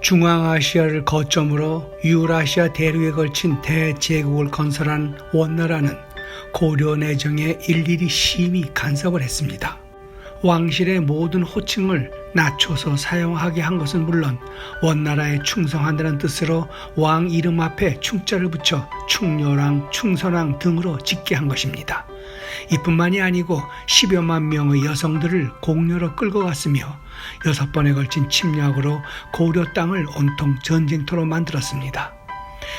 중앙아시아를 거점으로 유라시아 대륙에 걸친 대제국을 건설한 원나라는 고려 내정에 일일이 심히 간섭을 했습니다. 왕실의 모든 호칭을 낮춰서 사용하게 한 것은 물론 원나라에 충성한다는 뜻으로 왕 이름 앞에 충자를 붙여 충녀랑 충선왕 등으로 짓게 한 것입니다. 이뿐만이 아니고 10여만 명의 여성들을 공녀로 끌고 갔으며 여섯 번에 걸친 침략으로 고려 땅을 온통 전쟁터로 만들었습니다.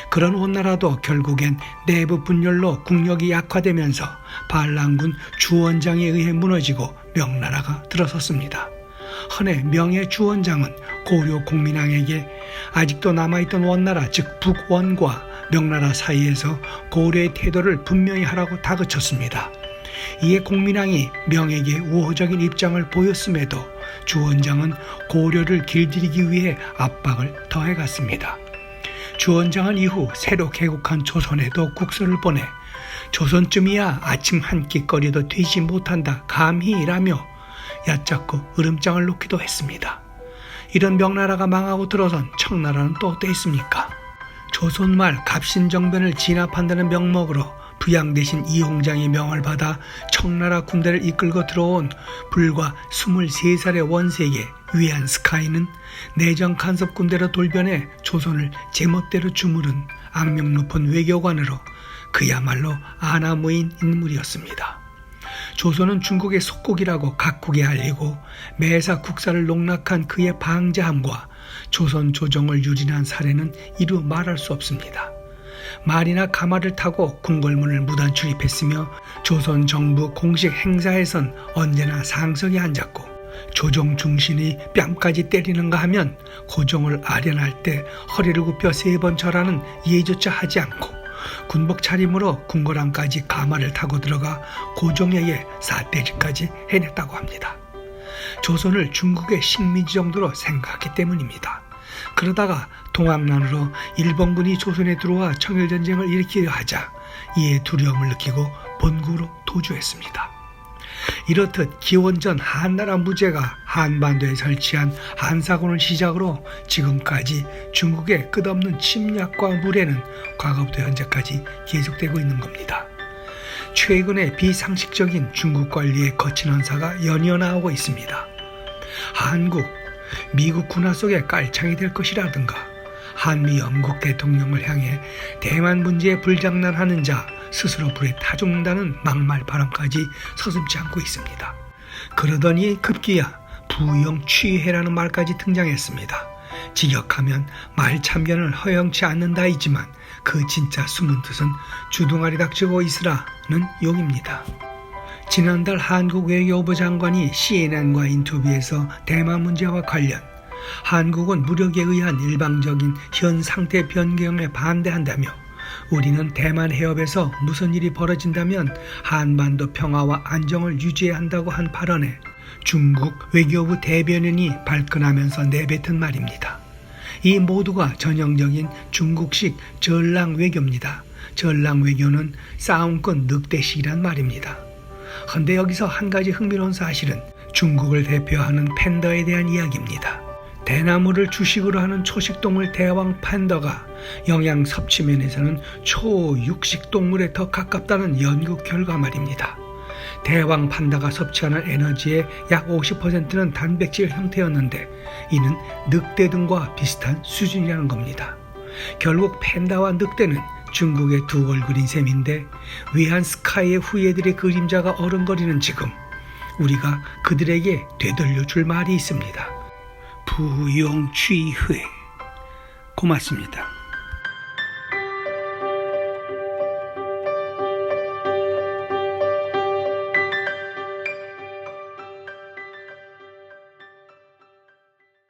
그런 원나라도 결국엔 내부 분열로 국력이 약화되면서 반란군 주원장에 의해 무너지고 명나라가 들어섰습니다. 헌해 명예 주원장은 고려 공민왕에게 아직도 남아있던 원나라 즉 북원과 명나라 사이에서 고려의 태도를 분명히 하라고 다그쳤습니다. 이에 공민왕이 명에게 우호적인 입장을 보였음에도 주원장은 고려를 길들이기 위해 압박을 더해갔습니다. 주원장은 이후 새로 개국한 조선에도 국서를 보내 조선쯤이야 아침 한 끼거리도 되지 못한다 감히라며 얕잡고 으름장을 놓기도 했습니다. 이런 명나라가 망하고 들어선 청나라는 또 어땠습니까? 조선말 갑신정변을 진압한다는 명목으로 부양 대신 이홍장의 명을 받아 청나라 군대를 이끌고 들어온 불과 23살의 원세계 위안 스카이는 내정 간섭 군대로 돌변해 조선을 제멋대로 주무른 악명 높은 외교관으로 그야말로 아나무인 인물이었습니다. 조선은 중국의 속국이라고 각국에 알리고 매사 국사를 농락한 그의 방자함과 조선 조정을 유린한 사례는 이루 말할 수 없습니다. 말이나 가마를 타고 궁궐문을 무단 출입했으며 조선 정부 공식 행사에선 언제나 상석에 앉았고 조정 중신이 뺨까지 때리는가 하면 고종을 아련할 때 허리를 굽혀 세 번 절하는 예조차 하지 않고 군복 차림으로 궁궐안까지 가마를 타고 들어가 고종에게 사대지까지 해냈다고 합니다. 조선을 중국의 식민지 정도로 생각했기 때문입니다. 그러다가 동학난으로 일본군이 조선에 들어와 청일전쟁을 일으키려 하자 이에 두려움을 느끼고 본국으로 도주했습니다. 이렇듯 기원전 한나라 무제가 한반도에 설치한 한사군을 시작으로 지금까지 중국의 끝없는 침략과 무례는 과거부터 현재까지 계속되고 있는 겁니다. 최근에 비상식적인 중국 관리의 거친 언사가 연이어 나오고 있습니다. 한국, 미국 군화 속에 깔창이 될 것이라든가 한미 영국 대통령을 향해 대만 문제에 불장난하는 자 스스로 불에 타 죽는다는 막말 발언까지 서슴지 않고 있습니다. 그러더니 급기야 부영 취해라는 말까지 등장했습니다. 직역하면 말 참견을 허용치 않는다이지만 그 진짜 숨은 뜻은 주둥아리 닥치고 있으라는 용입니다. 지난달 한국 외교부 장관이 CNN과 인터뷰에서 대만 문제와 관련 한국은 무력에 의한 일방적인 현 상태 변경에 반대한다며 우리는 대만 해협에서 무슨 일이 벌어진다면 한반도 평화와 안정을 유지해야 한다고 한 발언에 중국 외교부 대변인이 발끈하면서 내뱉은 말입니다. 이 모두가 전형적인 중국식 전랑 외교입니다. 전랑 외교는 싸움꾼 늑대식이란 말입니다. 헌데 여기서 한 가지 흥미로운 사실은 중국을 대표하는 팬더에 대한 이야기입니다. 대나무를 주식으로 하는 초식동물 대왕 팬더가 영양 섭취 면에서는 초육식 동물에 더 가깝다는 연구 결과 말입니다. 대왕 판다가 섭취하는 에너지의 약 50%는 단백질 형태였는데 이는 늑대 등과 비슷한 수준이라는 겁니다. 결국 팬다와 늑대는 중국의 두 얼굴인 셈인데 위안 스카이의 후예들의 그림자가 어른거리는 지금 우리가 그들에게 되돌려 줄 말이 있습니다. 부용취회 고맙습니다.